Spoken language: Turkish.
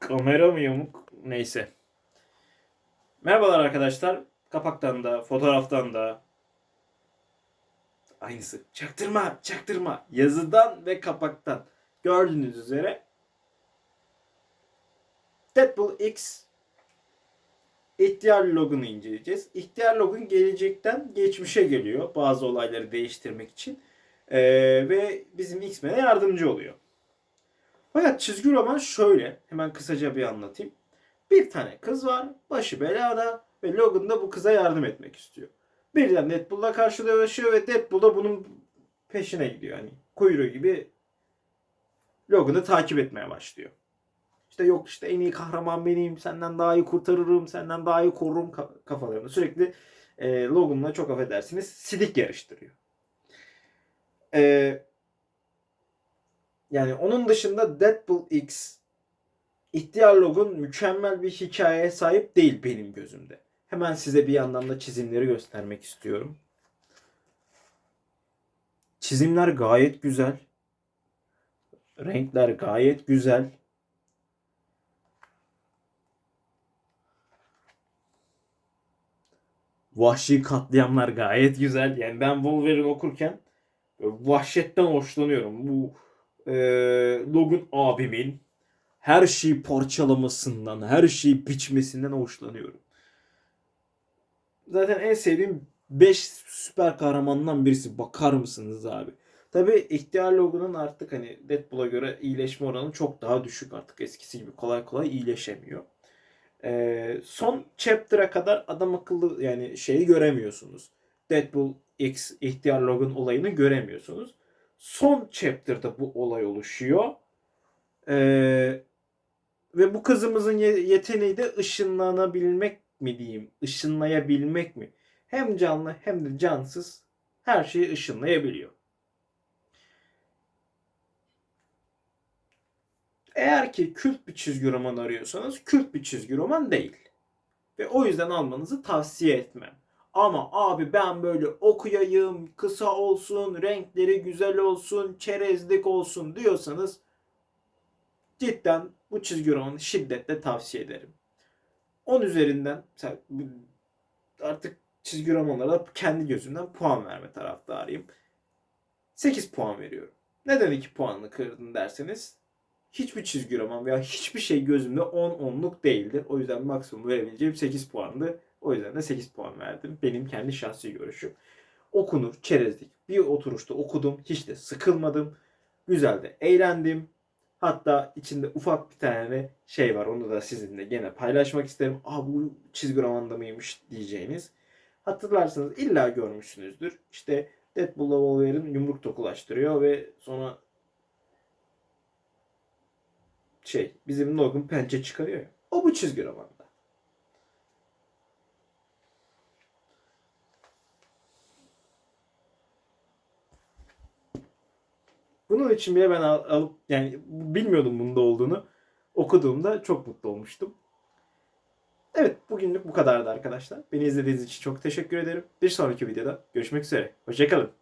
Kamera mı yamuk? Neyse. Merhabalar arkadaşlar. Kapaktan da, fotoğraftan da aynısı. Çaktırma, çaktırma. Yazıdan ve kapaktan. Gördüğünüz üzere Deadpool X ihtiyar logunu inceleyeceğiz. İhtiyar logun gelecekten geçmişe geliyor bazı olayları değiştirmek için. Ee, ve bizim X-Men'e yardımcı oluyor. Fakat çizgi roman şöyle. Hemen kısaca bir anlatayım. Bir tane kız var. Başı belada. Ve Logan da bu kıza yardım etmek istiyor. Birden Deadpool'la karşılaşıyor ve Deadpool da bunun peşine gidiyor. Hani kuyruğu gibi Logan'ı takip etmeye başlıyor. İşte yok işte en iyi kahraman benim, senden daha iyi kurtarırım, senden daha iyi korurum ka- kafalarını. Sürekli e, Logan'la çok affedersiniz sidik yarıştırıyor. E, yani onun dışında Deadpool X İhtiyar Logan mükemmel bir hikayeye sahip değil benim gözümde. Hemen size bir yandan da çizimleri göstermek istiyorum. Çizimler gayet güzel. Renkler gayet güzel. Vahşi katliamlar gayet güzel. Yani ben Wolverine okurken vahşetten hoşlanıyorum. Bu e, Logan abimin her şeyi parçalamasından, her şeyi biçmesinden hoşlanıyorum. Zaten en sevdiğim 5 süper kahramandan birisi. Bakar mısınız abi? Tabi ihtiyar Logan'ın artık hani Deadpool'a göre iyileşme oranı çok daha düşük artık. Eskisi gibi kolay kolay iyileşemiyor. Ee, son chapter'a kadar adam akıllı yani şeyi göremiyorsunuz. Deadpool X ihtiyar Logan olayını göremiyorsunuz. Son chapter'da bu olay oluşuyor. Ee, ve bu kızımızın ye- yeteneği de ışınlanabilmek mi diyeyim? Işınlayabilmek mi? Hem canlı hem de cansız her şeyi ışınlayabiliyor. Eğer ki kült bir çizgi roman arıyorsanız kült bir çizgi roman değil. Ve o yüzden almanızı tavsiye etmem. Ama abi ben böyle okuyayım, kısa olsun, renkleri güzel olsun, çerezlik olsun diyorsanız cidden bu çizgi romanı şiddetle tavsiye ederim. 10 üzerinden artık çizgi romanlara kendi gözümden puan verme taraftarıyım. 8 puan veriyorum. Neden 2 puanını kırdın derseniz hiçbir çizgi roman veya hiçbir şey gözümde 10 onluk değildir. O yüzden maksimum verebileceğim 8 puandı. O yüzden de 8 puan verdim. Benim kendi şahsi görüşüm. Okunur, çerezlik. Bir oturuşta okudum. Hiç de sıkılmadım. Güzel de eğlendim. Hatta içinde ufak bir tane şey var. Onu da sizinle gene paylaşmak isterim. Aa bu çizgi romanda mıymış diyeceğiniz. Hatırlarsanız illa görmüşsünüzdür. İşte Deadpool'la Wolverine yumruk tokulaştırıyor ve sonra şey bizim Logan pençe çıkarıyor. O bu çizgi romanda. Bunun için bile ben al- alıp yani bilmiyordum bunda olduğunu. Okuduğumda çok mutlu olmuştum. Evet bugünlük bu kadardı arkadaşlar. Beni izlediğiniz için çok teşekkür ederim. Bir sonraki videoda görüşmek üzere. Hoşçakalın.